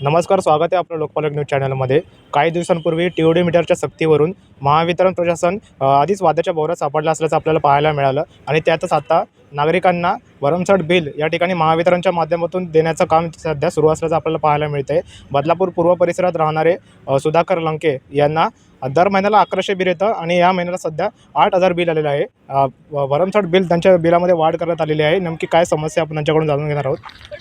नमस्कार स्वागत आहे आपलं लोकपालक न्यूज चॅनलमध्ये. काही दिवसांपूर्वी टी मीटरच्या सक्तीवरून महावितरण प्रशासन आधीच वादाच्या भोवऱ्यात सापडलं असल्याचं आपल्याला पाहायला मिळालं आणि त्यातच आता नागरिकांना भरमसाठ बिल या ठिकाणी महावितरणच्या माध्यमातून देण्याचं काम सध्या सुरू असल्याचं आपल्याला पाहायला मिळतं आहे बदलापूर पूर्व परिसरात राहणारे सुधाकर लंके यांना दर महिन्याला अकराशे बिल येतं आणि या महिन्याला सध्या आठ हजार बिल आलेलं आहे. भरमसाठ बिल त्यांच्या बिलामध्ये वाढ करण्यात आलेली आहे. नेमकी काय समस्या आपण त्यांच्याकडून जाणून घेणार आहोत.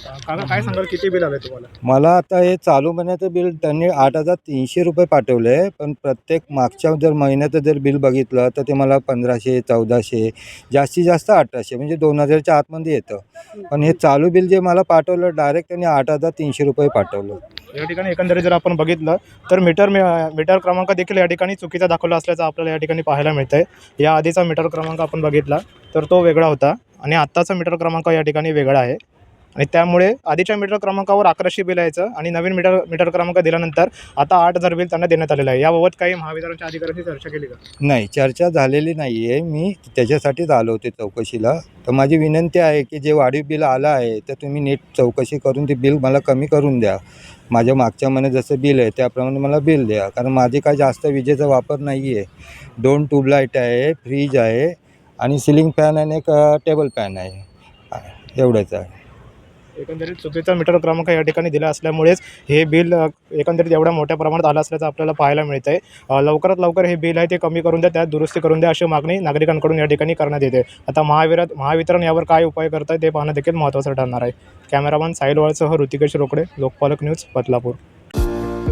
काका काय सांगाल? किती बिल आले तुम्हाला? मला आता हे चालू महिन्याचं बिल त्यांनी आठ हजार तीनशे रुपये पाठवले आहे. पण प्रत्येक मागच्या जर महिन्याचं जर बिल बघितलं तर ते मला पंधराशे चौदाशे जास्तीत जास्त अठराशे म्हणजे दोन हजारच्या आतमध्ये येतं. पण हे चालू बिल जे मला पाठवलं डायरेक्ट त्यांनी आठ हजार तीनशे रुपये पाठवलं. या ठिकाणी एकंदरीत जर आपण बघितलं तर मीटर मी- मीटर क्रमांक देखील या ठिकाणी चुकीचा दाखवला असल्याचं आपल्याला या ठिकाणी पाहायला मिळतं आहे या आधीचा मीटर क्रमांक आपण बघितला तर तो वेगळा होता. आणि आत्ताचा मीटर क्रमांक या ठिकाणी वेगळा आहे. आणि त्यामुळे आधीच्या मीटर क्रमांकावर अकराशे बिल यायचं आणि नवीन मीटर मीटर क्रमांक दिल्यानंतर आता आठ हजार बिल त्यांना देण्यात आलेलं आहे. याबाबत काही महावितरणच्या अधिकाऱ्यांशी चर्चा केली का? नाही चर्चा झालेली नाही आहे मी त्याच्यासाठीच आलो होते चौकशीला. तर माझी विनंती आहे की जे वाढीव बिल आलं आहे तर तुम्ही नीट चौकशी करून ते बिल मला कमी करून द्या. माझ्या मागच्या महिन्यात जसं बिल आहे त्याप्रमाणे मला बिल द्या. कारण माझे काय जास्त विजेचा वापर नाही आहे दोन ट्यूबलाईट आहे फ्रीज आहे आणि सिलिंग फॅन आणि एक टेबल फॅन आहे. एवढंच आहे. एकंदरीत चुकीचा मीटर क्रमांक या ठिकाणी दिला असल्यामुळेच हे बिल एकंदरीत एवढ्या मोठ्या प्रमाणात आलं असल्याचं आपल्याला पाहायला मिळतं आहे लवकरात लवकर हे बिल आहे ते कमी करून द्या त्यात दुरुस्ती करून द्या अशी मागणी नागरिकांकडून या ठिकाणी करण्यात येते. आता महाविरात महावितरण यावर काय उपाय करत आहे ते पाहणं देखील महत्त्वाचं ठरणार आहे. कॅमेरामन साहिल वाळसह ऋतिकेश रोकडे लोकपालक न्यूज बदलापूर.